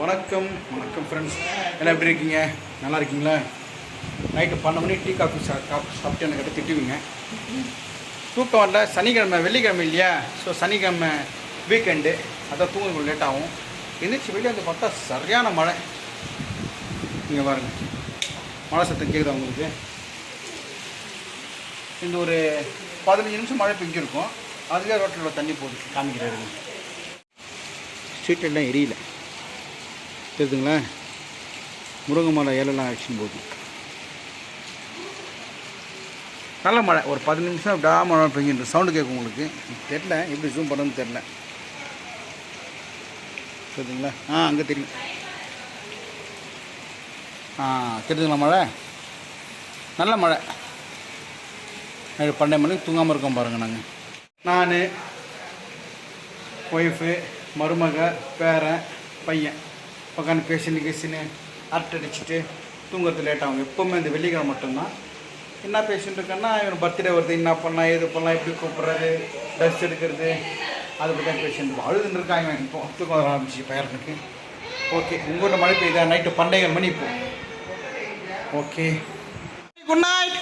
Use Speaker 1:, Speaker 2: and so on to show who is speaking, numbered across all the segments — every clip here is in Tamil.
Speaker 1: வணக்கம் வணக்கம் ஃப்ரெண்ட்ஸ் எல்லாம் எப்படி இருக்கீங்க நல்லா இருக்கீங்களா நைட்டு பன்னெண்டு மணி டீ காஃபி சா காஃபி சாப்பிட்டு எனக்கு கிட்ட திட்டுவீங்க தூக்கம் வரல சனிக்கிழமை வெள்ளிக்கிழமை இல்லையா ஸோ சனிக்கிழமை வீக்கெண்டு அதான் தூங்க லேட் ஆகும் எந்திரிச்சு வெளியே வந்து பார்த்தா சரியான மழை நீங்கள் பாருங்கள் மழை சத்தம் கேட்குதா உங்களுக்கு இந்த ஒரு பதினஞ்சு நிமிஷம் மழை பெஞ்சிருக்கும் அதுவே ரோட்டில் தண்ணி போட்டு காமிக்கிறாருங்க ஸ்ட்ரீட் லைட்லாம் எரியலை தெரியுதுங்களா முருங்கை மலை ஏழெல்லாம் ஆக்ஷன் போது நல்ல மழை ஒரு பத்து நிமிஷம் அப்படியே மழை பெஞ்சிட்டு சவுண்டு கேட்கும் உங்களுக்கு தெரில எப்படி ஜூம் பண்ணணும்னு தெரில தெரியுதுங்களா ஆ அங்கே தெரியும் ஆ தெரியுதுங்களா மழை நல்ல மழை பன்னெண்டு மணிக்கு தூங்காமல் இருக்கோம் பாருங்கள் நாங்கள் நான் ஒய்ஃபு மருமக பேரன் பையன் உட்காந்து பேசினு கீசின்னு அரட்டடிச்சிட்டு தூங்குறது லேட் ஆகும் எப்போவுமே இந்த வெள்ளிக்கிழமை மட்டும்தான் என்ன பேசிகிட்டு இருக்கேன்னா இவன் பர்த்டே வருது என்ன பண்ணலாம் எது பண்ணலாம் எப்படி கூப்பிட்றது ட்ரெஸ் எடுக்கிறது அதை பற்றி பேசிட்டு அழுதுன்னு இருக்காங்க இப்போ தூக்கம் வர ஆரம்பிச்சு பயிரனுக்கு ஓகே உங்கள்கிட்ட மழை பெய்யுதா நைட்டு பண்டைகள் மணி இப்போ ஓகே குட் நைட்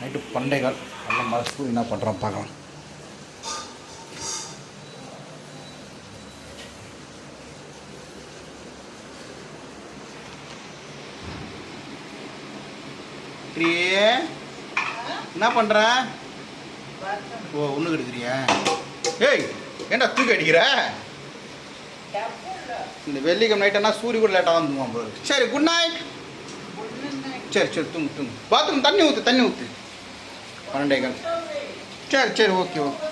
Speaker 1: நைட்டு பண்டைகள் அந்த மனசு என்ன பண்ணுறான் பார்க்கலாம் எடுக்கிறியே என்ன பண்ணுற ஓ ஒன்றுக்கு எடுக்கிறியா ஏய் ஏண்டா தூக்கி அடிக்கிற இந்த வெள்ளிக்கம் நைட்டுனா சூரிய கூட லேட்டாக வந்துடுவான் போது சரி குட் நைட் சரி சரி தூங்கு தூங்கு பாத்ரூம் தண்ணி ஊற்று தண்ணி ஊற்று பன்னெண்டே கால் சரி சரி ஓகே ஓகே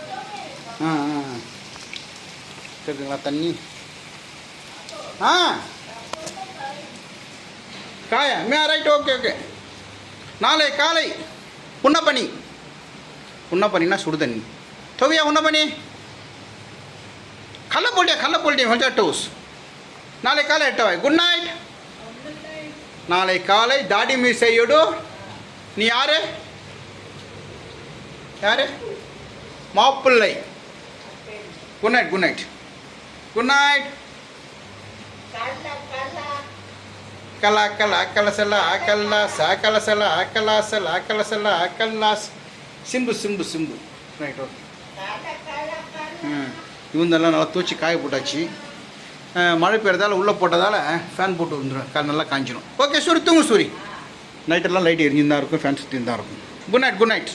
Speaker 1: ஆ ஆ சரிங்களா தண்ணி ஆ காயா மே ரைட் ஓகே ஓகே நாளை காலை உண்ணப்பனி உண்ணப்பனின்னா சுடுதண்ணி தொவியா உண்ணப்பனி கல்ல போல்டியா கல்ல போல்டியா கொஞ்சம் டூஸ் ನಾಳೆ காலை ಇಟ್ಟವಾಯ್ குட் நைட் நாளை காலை தாடி மிஸ் ನೀ நீ யாரு மாப்பிள்ளை good night good night good night கலாக்கல் ஆக்கலசல ஆக்கல்லாஸ் ஆக்கலசல ஆக்கலாசல் ஆக்கலசல ஆக்கல்லாஸ் சிம்பு சிம்பு சிம்பு ரைட் ஓகே ம் இவந்தெல்லாம் நல்லா தூச்சி காய போட்டாச்சு மழை பெய்யறதால உள்ளே போட்டதால் ஃபேன் போட்டு வந்துடும் கா நல்லா காஞ்சிடும் ஓகே சூரி தூங்கு சூரி நைட்டெல்லாம் லைட் எரிஞ்சுன்னு தான் இருக்கும் ஃபேன் சுற்றி தான் இருக்கும் good night good night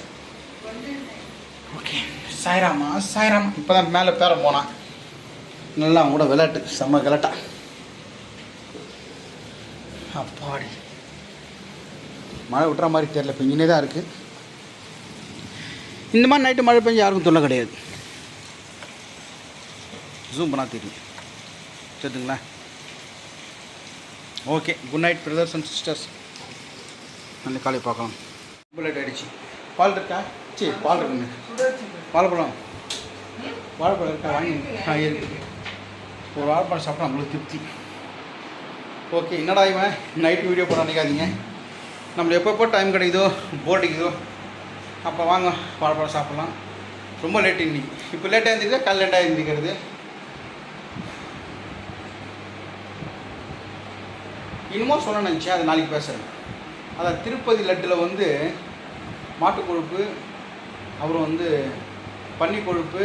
Speaker 1: okay சாய்ராமா சாய்ராமா இப்போ தான் மேலே பேர போனான் நல்லா அவங்க கூட விளையாட்டு செம்ம விளையாட்டான் அப்பாடி மழை விட்டுற மாதிரி தெரில பெஞ்சினே தான் இருக்குது இந்த மாதிரி நைட்டு மழை பெஞ்சு யாருக்கும் தொல்லை கிடையாது ஜூம் பண்ணால் தெரியும் சரிங்களா okay good night brothers and sisters நல்ல காலை பார்க்கலாம் புல்லட் ஆகிடுச்சு பால் இருக்கா சரி பால் இருக்குங்க வாழைப்பழம் வாழைப்பழம் இருக்கா வாங்கி ஒரு வாழைப்பழம் சாப்பிட்டா நம்மளுக்கு திருப்தி ஓகே என்னடா இவன் நைட் வீடியோ போட நினைக்காதீங்க எப்போ எப்பப்போ டைம் கிடைக்குதோ போர் அப்போ வாங்க பழம் சாப்பிட்லாம் ரொம்ப லேட் இன்னைக்கு இப்போ லேட்டாக இருந்துக்கிறது கல் லேட்டாக இருந்துக்கிறது இன்னமும் சொல்ல நினச்சேன் அது நாளைக்கு பேசுகிறேன் அதான் திருப்பதி லட்டில் வந்து மாட்டு கொழுப்பு அப்புறம் வந்து பன்னி கொழுப்பு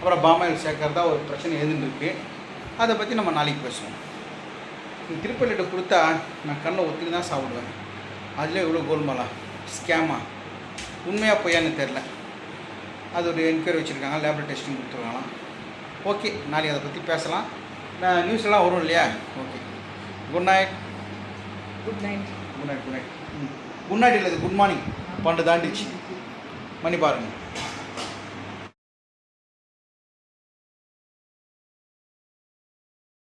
Speaker 1: அப்புறம் பாமாயில் சேர்க்கறதா ஒரு பிரச்சனை இருக்குது அதை பற்றி நம்ம நாளைக்கு பேசுவோம் திருப்பி லெட்டர் கொடுத்தா நான் கண்ணை ஒத்துக்கி தான் சாப்பிடுவேன் அதில் இவ்வளோ கோல்மாலா ஸ்கேமா உண்மையாக பொய்யான்னு தெரில அது ஒரு என்கொயரி வச்சுருக்காங்க லேபர் டெஸ்டிங் கொடுத்துருக்காங்களாம் ஓகே நாளைக்கு அதை பற்றி பேசலாம் நான் நியூஸ் எல்லாம் வரும் இல்லையா okay good night good night good night good night good night இல்லை குட் மார்னிங் பன்னெண்டு தாண்டிச்சு மணி பாருங்கள்